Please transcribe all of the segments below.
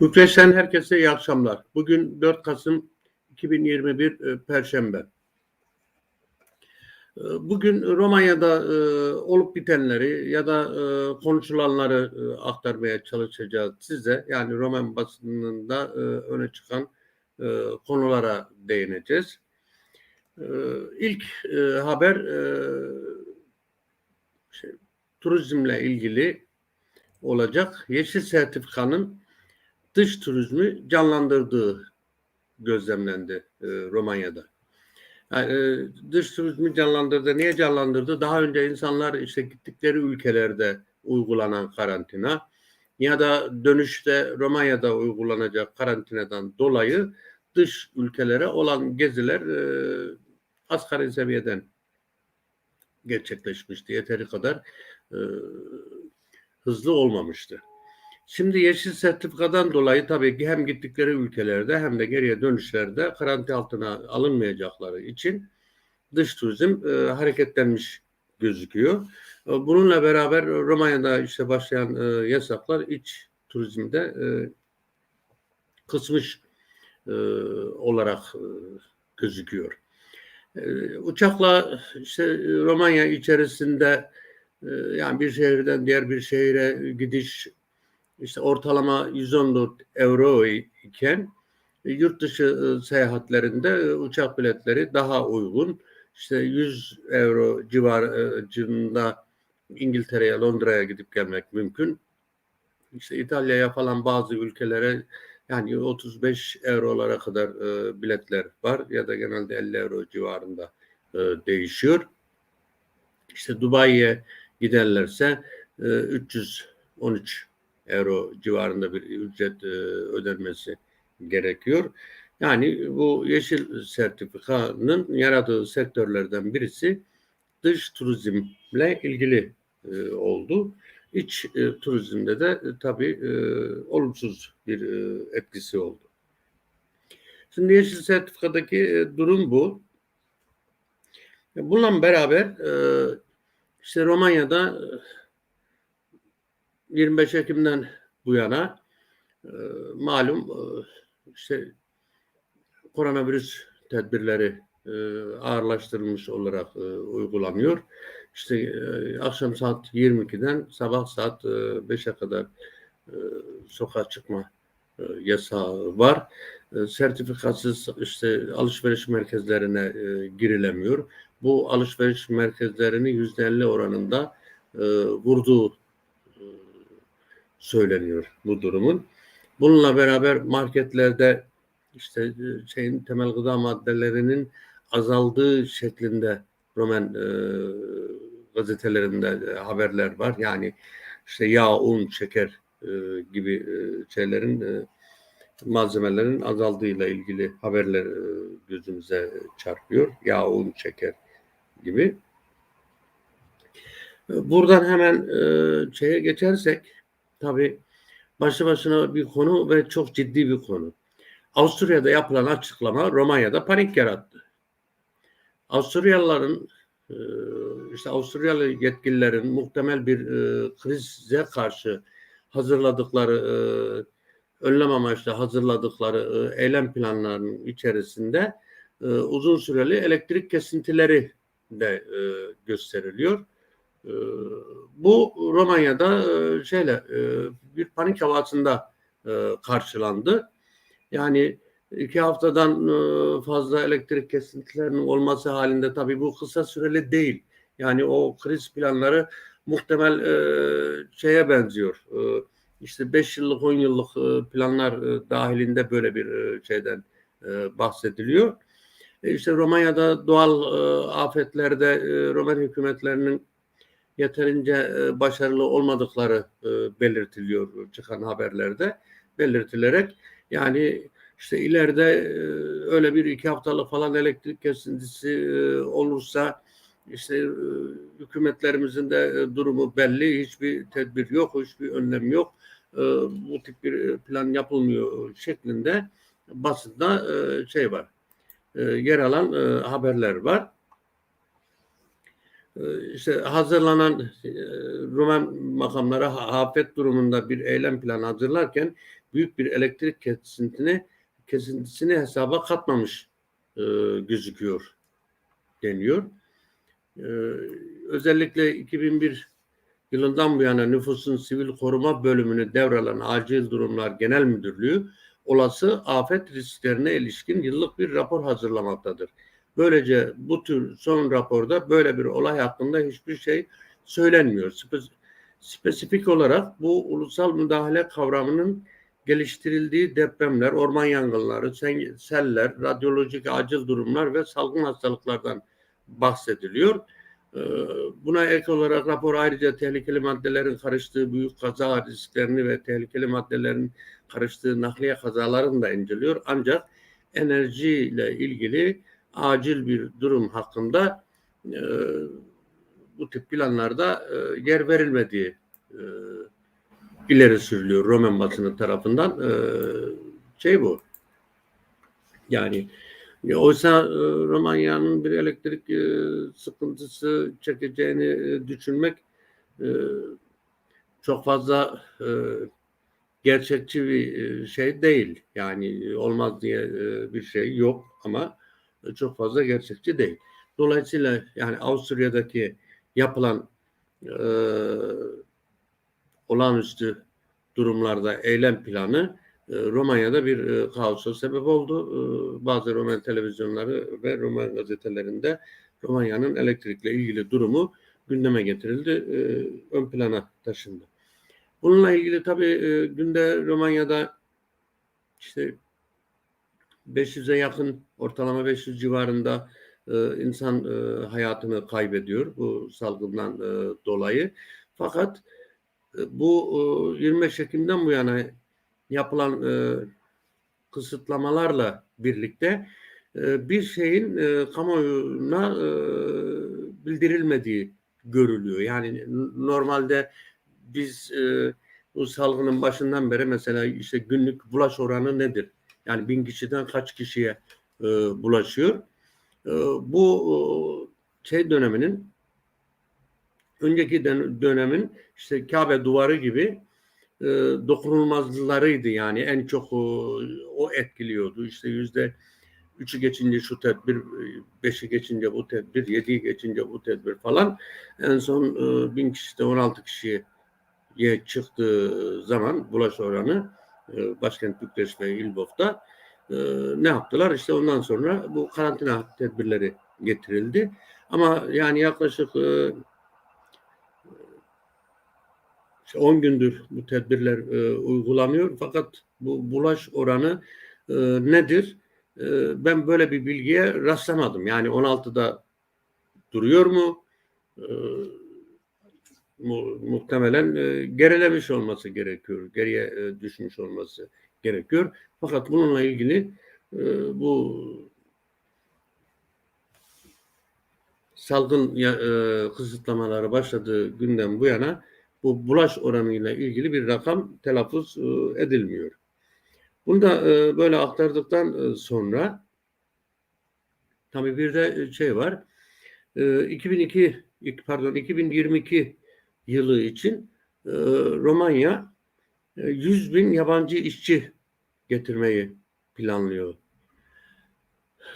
Bükreş'ten herkese iyi akşamlar. Bugün 4 Kasım 2021 e, Perşembe. E, Bugün Romanya'da e, olup bitenleri ya da konuşulanları aktarmaya çalışacağız size. Yani Roman basınında öne çıkan konulara değineceğiz. İlk haber şey, turizmle ilgili olacak. Yeşil sertifikanın dış turizmi canlandırdığı gözlemlendi e, Romanya'da. Yani, e, dış turizmi canlandırdı. Niye canlandırdı? Daha önce insanlar işte gittikleri ülkelerde uygulanan karantina ya da dönüşte Romanya'da uygulanacak karantinadan dolayı dış ülkelere olan geziler e, asgari seviyeden gerçekleşmişti. Yeteri kadar e, hızlı olmamıştı. Şimdi yeşil sertifikadan dolayı tabii ki hem gittikleri ülkelerde hem de geriye dönüşlerde karantina altına alınmayacakları için dış turizm e, hareketlenmiş gözüküyor. E, bununla beraber Romanya'da işte başlayan e, yasaklar iç turizmde e, kısmış e, olarak e, gözüküyor. E, uçakla işte Romanya içerisinde e, yani bir şehirden diğer bir şehire gidiş işte ortalama 114 euro iken e, yurt dışı e, seyahatlerinde e, uçak biletleri daha uygun. İşte 100 euro civarında İngiltere'ye, Londra'ya gidip gelmek mümkün. İşte İtalya'ya falan bazı ülkelere yani 35 eurolara kadar biletler var ya da genelde 50 euro civarında e, değişiyor. İşte Dubai'ye giderlerse e, 313 euro civarında bir ücret e, ödenmesi gerekiyor. Yani bu yeşil sertifikanın yaradığı sektörlerden birisi dış turizmle ilgili e, oldu. İç e, turizmde de e, tabii olumsuz bir etkisi oldu. Şimdi yeşil sertifikadaki durum bu. Bununla beraber işte Romanya'da 25 Ekim'den bu yana e, malum e, işte koronavirüs tedbirleri e, ağırlaştırılmış olarak e, uygulanıyor. İşte e, akşam saat 22'den sabah saat e, 5'e kadar e, sokağa çıkma e, yasağı var. E, sertifikatsız işte alışveriş merkezlerine e, girilemiyor. Bu alışveriş merkezlerini %50 oranında e, vurduğu söyleniyor bu durumun. Bununla beraber marketlerde işte e, şeyin temel gıda maddelerinin azaldığı şeklinde Roman e, gazetelerinde e, haberler var. Yani işte yağ, un, şeker e, gibi e, şeylerin e, malzemelerin azaldığıyla ilgili haberler e, gözümüze çarpıyor. Yağ, un, şeker gibi. Buradan hemen e, şeye geçersek tabii başlı başına bir konu ve çok ciddi bir konu. Avusturya'da yapılan açıklama Romanya'da panik yarattı. Avusturyalıların e, işte Avusturyalı yetkililerin muhtemel bir e, krize karşı hazırladıkları e, önlem amaçlı hazırladıkları eylem planlarının içerisinde uzun süreli elektrik kesintileri de gösteriliyor. E, bu Romanya'da e, şeyle e, bir panik havasında e, karşılandı. Yani iki haftadan fazla elektrik kesintilerinin olması halinde tabii bu kısa süreli değil. Yani o kriz planları muhtemel şeye benziyor. İşte 5 yıllık 10 yıllık planlar dahilinde böyle bir şeyden bahsediliyor. İşte Romanya'da doğal afetlerde Roman hükümetlerinin yeterince e, başarılı olmadıkları e, belirtiliyor çıkan haberlerde. Belirtilerek yani işte ileride e, öyle bir iki haftalık falan elektrik kesintisi olursa işte hükümetlerimizin de durumu belli. Hiçbir tedbir yok hiçbir önlem yok. Bu tip bir plan yapılmıyor şeklinde basında şey var yer alan haberler var. E, işte hazırlanan e, Rumen makamlara ha- afet durumunda bir eylem planı hazırlarken büyük bir elektrik kesintisini kesintisini hesaba katmamış e, gözüküyor deniyor. E, özellikle 2001 yılından bu yana nüfusun sivil koruma bölümünü devralan Acil Durumlar Genel Müdürlüğü olası afet risklerine ilişkin yıllık bir rapor hazırlamaktadır. Böylece bu tür son raporda böyle bir olay hakkında hiçbir şey söylenmiyor. Spe- spesifik olarak bu ulusal müdahale kavramının geliştirildiği depremler, orman yangınları, seller, radyolojik acil durumlar ve salgın hastalıklardan bahsediliyor. Ee, Buna ek olarak rapor ayrıca tehlikeli maddelerin karıştığı büyük kaza risklerini ve tehlikeli maddelerin karıştığı nakliye kazalarını da inceliyor. Ancak enerji ile ilgili acil bir durum hakkında e, bu tip planlarda e, yer verilmediği e, ileri sürülüyor Roman basını tarafından. E, şey bu. Yani ya oysa e, Romanya'nın bir elektrik e, sıkıntısı çekeceğini e, düşünmek e, çok fazla e, gerçekçi bir e, şey değil. Yani olmaz diye e, bir şey yok ama çok fazla gerçekçi değil. Dolayısıyla yani Avusturya'daki yapılan e, olağanüstü durumlarda eylem planı e, Romanya'da bir e, kaosa sebep oldu. E, bazı Roman televizyonları ve Roman gazetelerinde Romanya'nın elektrikle ilgili durumu gündeme getirildi, e, ön plana taşındı. Bununla ilgili tabii e, günde Romanya'da işte 500'e yakın ortalama 500 civarında e, insan e, hayatını kaybediyor bu salgından e, dolayı. Fakat e, bu e, 25 Ekim'den bu yana yapılan e, kısıtlamalarla birlikte e, bir şeyin e, kamuoyuna e, bildirilmediği görülüyor. Yani normalde biz e, bu salgının başından beri mesela işte günlük bulaş oranı nedir? Yani bin kişiden kaç kişiye e, bulaşıyor? E, bu e, şey döneminin önceki dön- dönemin işte Kabe duvarı gibi e, dokunulmazlarıydı yani en çok o, o etkiliyordu. İşte yüzde üçü geçince şu tedbir, e, beşi geçince bu tedbir, yediyi geçince bu tedbir falan. En son e, bin kişide 16 kişiye çıktığı zaman bulaş oranı e, başkent Bükreş ve İlbof'ta e, ne yaptılar? İşte ondan sonra bu karantina tedbirleri getirildi. Ama yani yaklaşık e, işte 10 gündür bu tedbirler e, uygulanıyor. Fakat bu bulaş oranı e, nedir? E, ben böyle bir bilgiye rastlamadım. Yani 16'da duruyor mu? E, mu, muhtemelen e, gerilemiş olması gerekiyor. Geriye e, düşmüş olması gerekiyor. Fakat bununla ilgili e, bu salgın e, kısıtlamaları başladığı günden bu yana bu bulaş oranıyla ilgili bir rakam telaffuz e, edilmiyor. Bunu da e, böyle aktardıktan e, sonra tabii bir de şey var. E, 2002 ik- pardon 2022 yılı için e, Romanya e, 100 bin yabancı işçi getirmeyi planlıyor.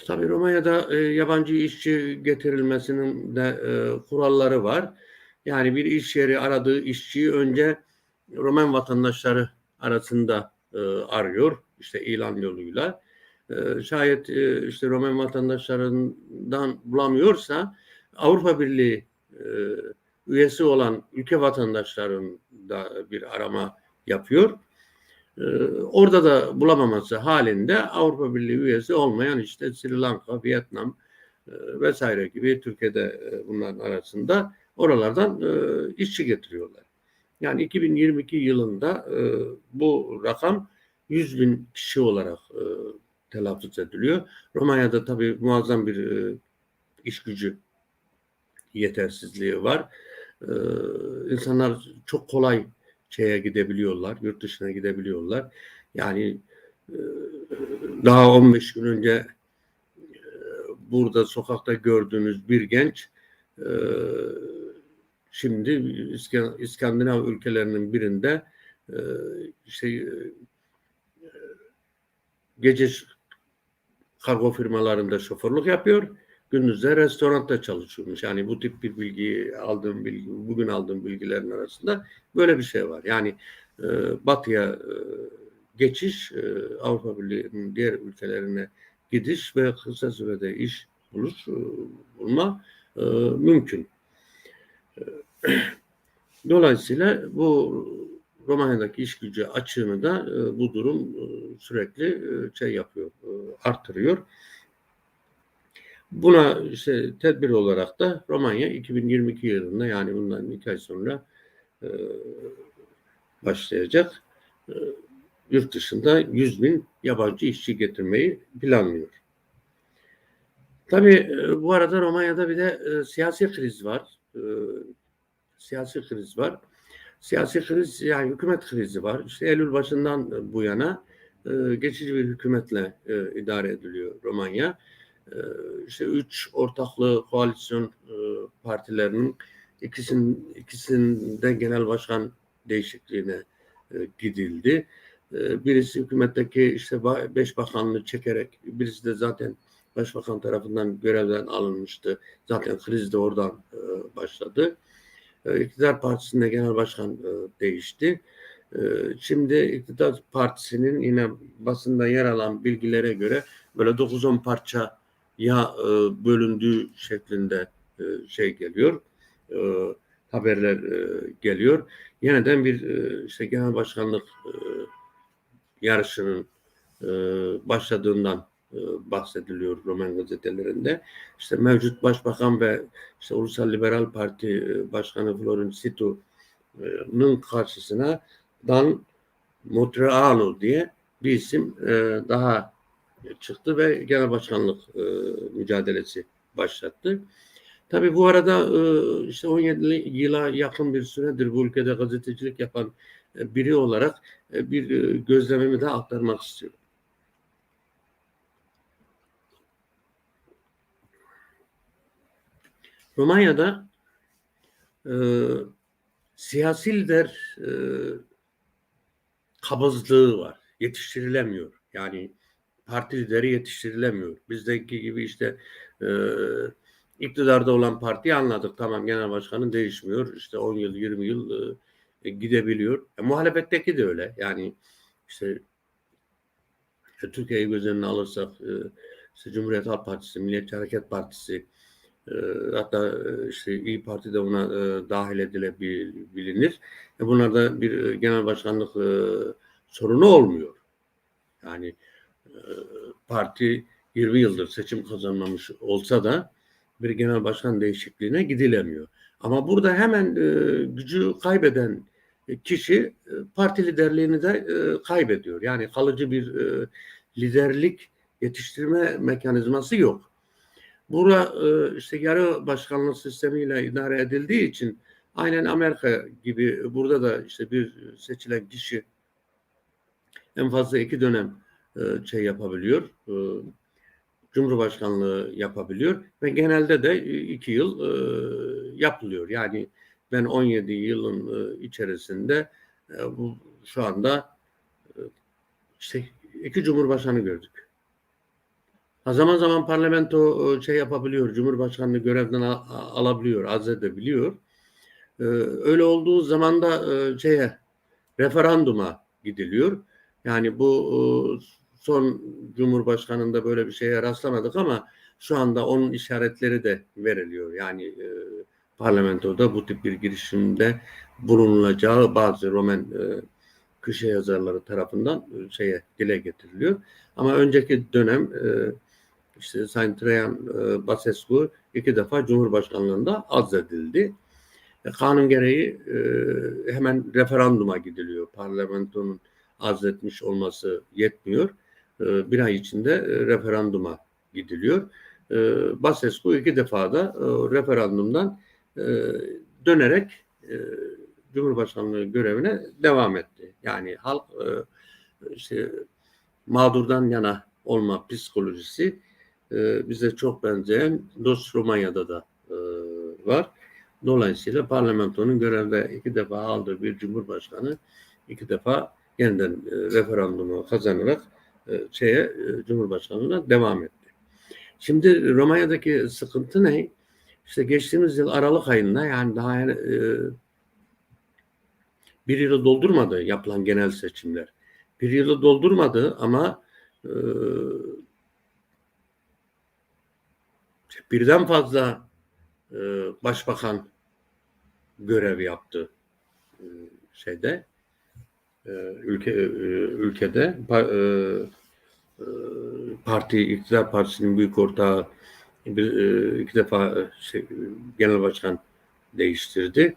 Tabii Romanya'da e, yabancı işçi getirilmesinin de e, kuralları var. Yani bir iş yeri aradığı işçiyi önce Roman vatandaşları arasında e, arıyor işte ilan yoluyla. E, şayet e, işte Roman vatandaşlarından bulamıyorsa Avrupa Birliği e, üyesi olan ülke vatandaşlarının da bir arama yapıyor. E, orada da bulamaması halinde Avrupa Birliği üyesi olmayan işte Sri Lanka, Vietnam e, vesaire gibi Türkiye'de e, bunların arasında oralardan e, işçi getiriyorlar. Yani 2022 yılında bu rakam 100 bin kişi olarak telaffuz ediliyor. Romanya'da tabii muazzam bir iş gücü yetersizliği var. E, insanlar çok kolay şeye gidebiliyorlar, yurt dışına gidebiliyorlar. Yani e, daha 15 gün önce e, burada sokakta gördüğünüz bir genç e, şimdi İska- İskandinav ülkelerinin birinde şey gece kargo firmalarında şoförlük yapıyor. Gündüzde restoranda çalışıyormuş. Yani bu tip bir bilgi aldığım bilgi, bugün aldığım bilgilerin arasında böyle bir şey var. Yani e, batıya e, geçiş, e, Avrupa Birliği'nin diğer ülkelerine gidiş ve kısa sürede iş buluş, e, bulma e, mümkün. E, Dolayısıyla bu Romanya'daki iş gücü açığını da e, bu durum e, sürekli e, şey yapıyor, e, arttırıyor. Buna işte tedbir olarak da Romanya 2022 yılında yani bundan iki ay sonra e, başlayacak. E, yurt dışında 100 bin yabancı işçi getirmeyi planlıyor. Tabii e, bu arada Romanya'da bir de e, siyasi kriz var. E, siyasi kriz var. Siyasi kriz yani hükümet krizi var. İşte Eylül başından bu yana e, geçici bir hükümetle e, idare ediliyor Romanya. E, işte üç ortaklı koalisyon e, partilerinin ikisinin ikisinde genel başkan değişikliğine e, gidildi. E, birisi hükümetteki işte beş bakanlığı çekerek, birisi de zaten başbakan tarafından görevden alınmıştı. Zaten kriz de oradan e, başladı. E, İktidar Partisi'nde genel başkan değişti. Şimdi İktidar Partisi'nin yine basında yer alan bilgilere göre böyle 9-10 parça ya e, bölündüğü şeklinde e, şey geliyor. E, haberler e, geliyor. Yeniden bir e, işte genel başkanlık e, yarışının e, başladığından e, bahsediliyor Roman gazetelerinde. İşte mevcut başbakan ve işte Ulusal Liberal Parti e, Başkanı Florin Situ'nun karşısına Dan Montreanu diye bir isim e, daha çıktı ve genel başkanlık e, mücadelesi başlattı. Tabii bu arada e, işte 17 yıla yakın bir süredir bu ülkede gazetecilik yapan e, biri olarak e, bir e, gözlemimi de aktarmak istiyorum. Romanya'da e, siyasi lider e, kabızlığı var. Yetiştirilemiyor. Yani parti lideri yetiştirilemiyor. Bizdeki gibi işte e, iktidarda olan partiyi anladık. Tamam genel başkanı değişmiyor. İşte 10 yıl 20 yıl e, gidebiliyor. E, muhalefetteki de öyle. Yani işte e, Türkiye'yi göz önüne alırsak e, işte Cumhuriyet Halk Partisi, Milliyetçi Hareket Partisi e, hatta e, işte İyi Parti de ona e, dahil edilebilir. E, bunlarda bir e, genel başkanlık e, sorunu olmuyor. Yani parti 20 yıldır seçim kazanmamış olsa da bir genel başkan değişikliğine gidilemiyor. Ama burada hemen e, gücü kaybeden kişi e, parti liderliğini de e, kaybediyor. Yani kalıcı bir e, liderlik yetiştirme mekanizması yok. Bura e, işte yarı başkanlık sistemiyle idare edildiği için aynen Amerika gibi burada da işte bir seçilen kişi en fazla iki dönem şey yapabiliyor. E, Cumhurbaşkanlığı yapabiliyor ve genelde de iki yıl e, yapılıyor. Yani ben 17 yılın e, içerisinde e, bu şu anda e, işte iki cumhurbaşkanı gördük. Ha, zaman zaman parlamento e, şey yapabiliyor, cumhurbaşkanlığı görevden al- alabiliyor, azledebiliyor. E, öyle olduğu zaman da e, şeye referanduma gidiliyor. Yani bu e, son cumhurbaşkanında böyle bir şeye rastlamadık ama şu anda onun işaretleri de veriliyor. Yani e, parlamentoda bu tip bir girişimde bulunulacağı bazı Roman e, köşe yazarları tarafından e, şeye dile getiriliyor. Ama önceki dönem e, işte Sayın Trajan e, Basescu iki defa Cumhurbaşkanlığında azledildi. E, kanun gereği e, hemen referanduma gidiliyor. Parlamentonun azletmiş olması yetmiyor. E, bir ay içinde e, referanduma gidiliyor. E, Basescu iki defa da e, referandumdan dönerek Cumhurbaşkanlığı görevine devam etti. Yani halk işte mağdurdan yana olma psikolojisi bize çok benzeyen Dost Romanya'da da var. Dolayısıyla parlamentonun görevde iki defa aldığı bir cumhurbaşkanı iki defa yeniden referandumu kazanarak şeye e, cumhurbaşkanlığına devam etti. Şimdi Romanya'daki sıkıntı ne? İşte geçtiğimiz yıl Aralık ayında yani daha yani, e, bir yılı doldurmadı yapılan genel seçimler. Bir yılı doldurmadı ama e, birden fazla e, başbakan görev yaptı e, şeyde e, ülke e, ülkede e, e, parti iktidar partisinin büyük ortağı bir e, iki defa e, şey, genel başkan değiştirdi.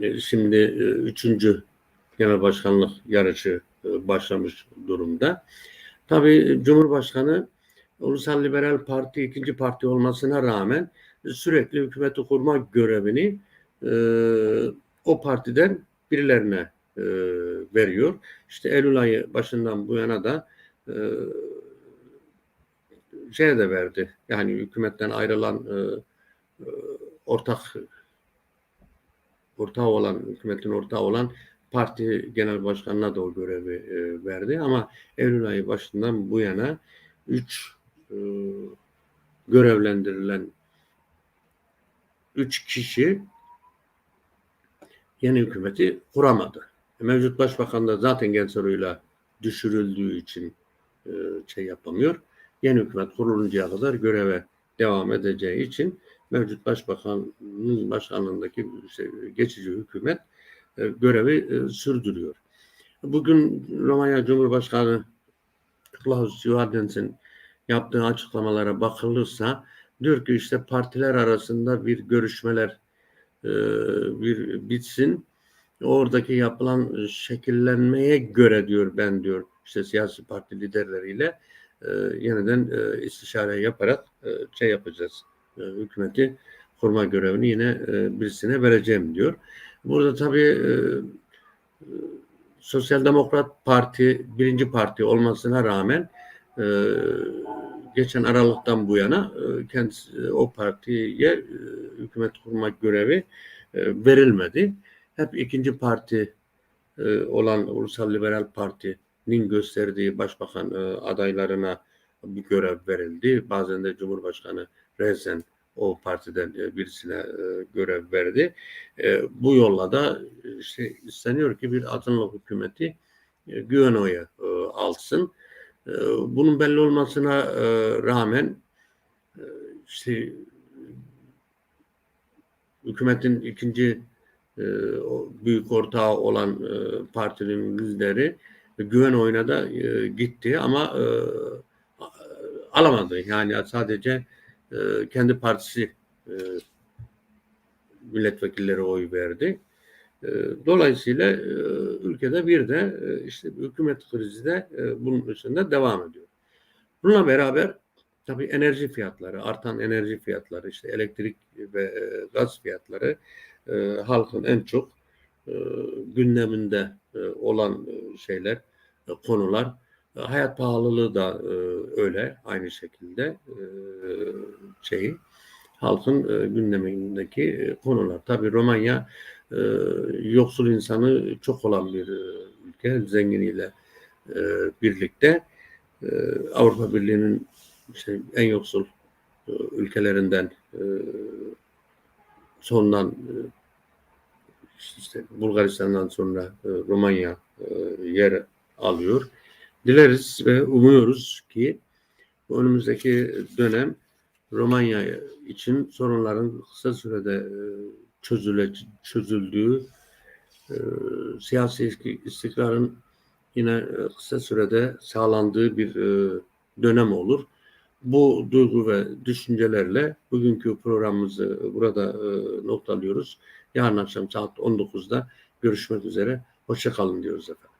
E, Şimdi e, üçüncü genel başkanlık yarışı e, başlamış durumda. Tabii Cumhurbaşkanı Ulusal Liberal Parti ikinci parti olmasına rağmen sürekli hükümeti kurma görevini e, o partiden birilerine e, veriyor. İşte Eylül ayı başından bu yana da e, şeye de verdi. Yani hükümetten ayrılan e, e, ortak ortağı olan hükümetin ortağı olan parti genel başkanına da o görevi e, verdi ama Eylül ayı başından bu yana üç e, görevlendirilen üç kişi yeni hükümeti kuramadı. Mevcut başbakan da zaten genç soruyla düşürüldüğü için e, şey yapamıyor. Yeni hükümet kuruluncaya kadar göreve devam edeceği için mevcut başbakanın başkanlığındaki şey, geçici hükümet e, görevi e, sürdürüyor. Bugün Romanya Cumhurbaşkanı Klaus Johannes'in yaptığı açıklamalara bakılırsa diyor ki işte partiler arasında bir görüşmeler e, bir bitsin. Oradaki yapılan şekillenmeye göre diyor ben diyor işte siyasi parti liderleriyle e, yeniden e, istişare yaparak e, şey yapacağız. E, hükümeti kurma görevini yine e, birisine vereceğim diyor. Burada tabii e, e, Sosyal Demokrat Parti birinci parti olmasına rağmen e, geçen Aralık'tan bu yana e, kendisi e, o partiye e, hükümet kurma görevi e, verilmedi. Hep ikinci parti e, olan Ulusal Liberal Parti'nin gösterdiği başbakan e, adaylarına bir görev verildi. Bazen de Cumhurbaşkanı Rezen o partiden e, birisine e, görev verdi. E, bu yolla da işte isteniyor ki bir azınlık hükümeti e, güven e, alsın. E, bunun belli olmasına e, rağmen e, işte hükümetin ikinci büyük ortağı olan e, partinin e, güven oyuna da e, gitti ama e, alamadı. Yani sadece e, kendi partisi e, milletvekilleri oy verdi. E, dolayısıyla e, ülkede bir de e, işte hükümet krizi de e, bunun üstünde devam ediyor. Bununla beraber tabii enerji fiyatları, artan enerji fiyatları, işte elektrik ve e, gaz fiyatları e, halkın en çok e, gündeminde e, olan e, şeyler, e, konular. E, hayat pahalılığı da e, öyle aynı şekilde e, şeyi halkın e, gündemindeki e, konular. Tabii Romanya e, yoksul insanı çok olan bir e, ülke, zenginiyle e, birlikte e, Avrupa Birliği'nin işte en yoksul e, ülkelerinden e, sondan e, işte Bulgaristan'dan sonra e, Romanya e, yer alıyor. Dileriz ve umuyoruz ki önümüzdeki dönem Romanya için sorunların kısa sürede çözüle, çözüldüğü, siyasi istikrarın yine kısa sürede sağlandığı bir dönem olur. Bu duygu ve düşüncelerle bugünkü programımızı burada e, noktalıyoruz. Yarın akşam saat 19'da görüşmek üzere. Hoşçakalın diyoruz efendim.